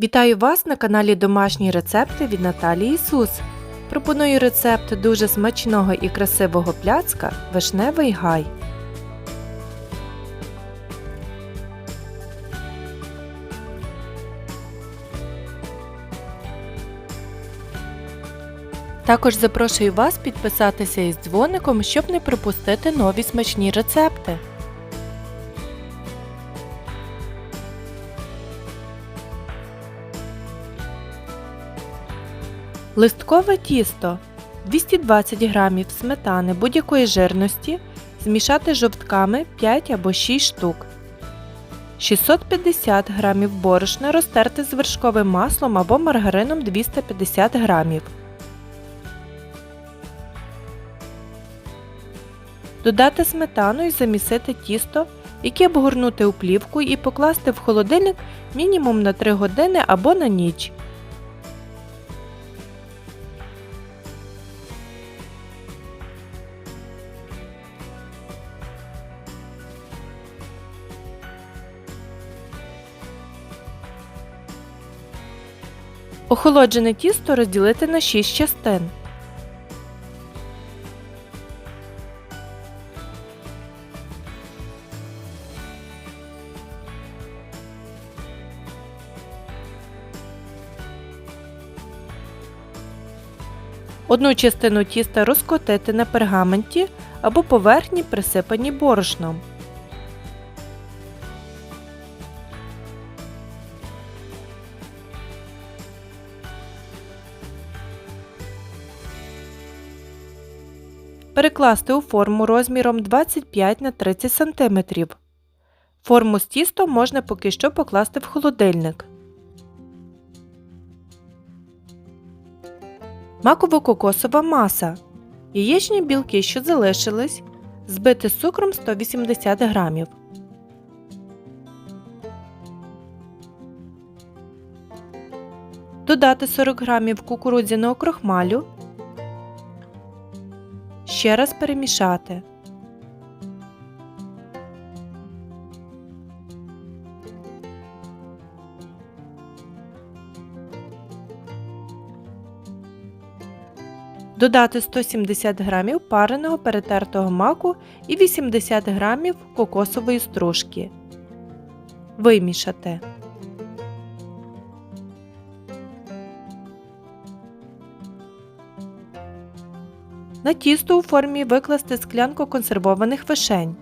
Вітаю вас на каналі Домашні рецепти від Наталії Ісус. Пропоную рецепт дуже смачного і красивого пляцка Вишневий гай. Також запрошую вас підписатися із дзвоником, щоб не пропустити нові смачні рецепти. Листкове тісто 220 г сметани будь-якої жирності змішати жовтками 5 або 6 штук. 650 г борошна розтерти з вершковим маслом або маргарином 250 г. Додати сметану і замісити тісто, яке обгорнути у плівку і покласти в холодильник мінімум на 3 години або на ніч. Охолоджене тісто розділити на 6 частин. Одну частину тіста розкотити на пергаменті або поверхні присипані борошном. Перекласти у форму розміром 25 на 30 см. Форму з тістом можна поки що покласти в холодильник. Маково-кокосова маса. Яєчні білки, що залишились, збити з цукром 180 г. Додати 40 г кукурудзяного крохмалю. Ще раз перемішати. Додати 170 г пареного перетертого маку і 80 г кокосової стружки. Вимішати. На тісто у формі викласти склянку консервованих вишень.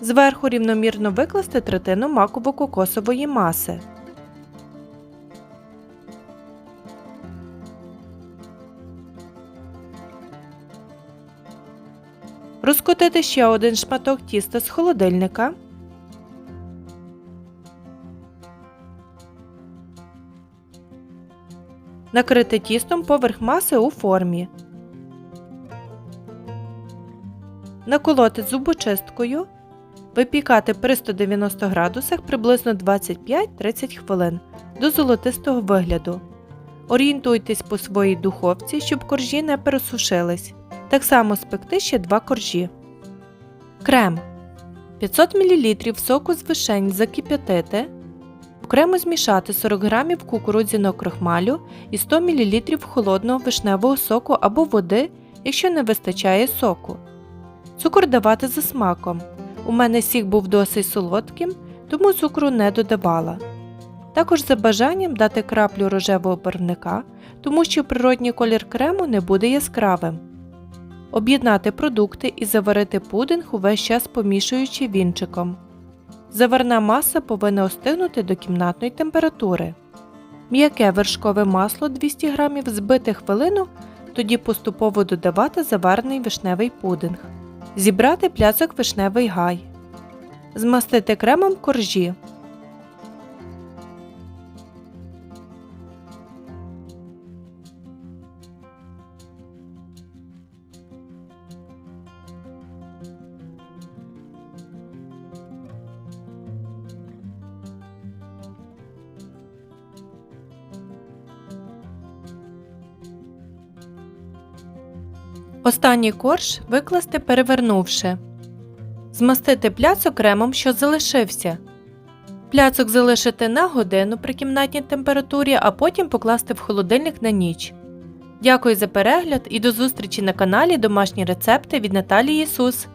Зверху рівномірно викласти третину маково-кокосової маси. Розкотити ще один шматок тіста з холодильника. Накрити тістом поверх маси у формі. Наколоти зубочисткою. Випікати при 190 градусах приблизно 25-30 хвилин до золотистого вигляду. Орієнтуйтесь по своїй духовці, щоб коржі не пересушились. Так само спекти ще 2 коржі. Крем 500 мл соку з вишень закип'ятити. Окремо змішати 40 г кукурудзяного крохмалю і 100 мл холодного вишневого соку або води, якщо не вистачає соку. Цукор давати за смаком. У мене сік був досить солодким, тому цукру не додавала. Також за бажанням дати краплю рожевого барвника, тому що природній колір крему не буде яскравим. Об'єднати продукти і заварити пудинг увесь час помішуючи вінчиком. Заварна маса повинна остигнути до кімнатної температури. М'яке вершкове масло 200 г збити хвилину, тоді поступово додавати заварений вишневий пудинг. Зібрати пляцок вишневий гай. Змастити кремом коржі. Останній корж викласти перевернувши. Змастити пляцок кремом, що залишився. Пляцок залишити на годину при кімнатній температурі, а потім покласти в холодильник на ніч. Дякую за перегляд і до зустрічі на каналі Домашні рецепти від Наталії Ісус.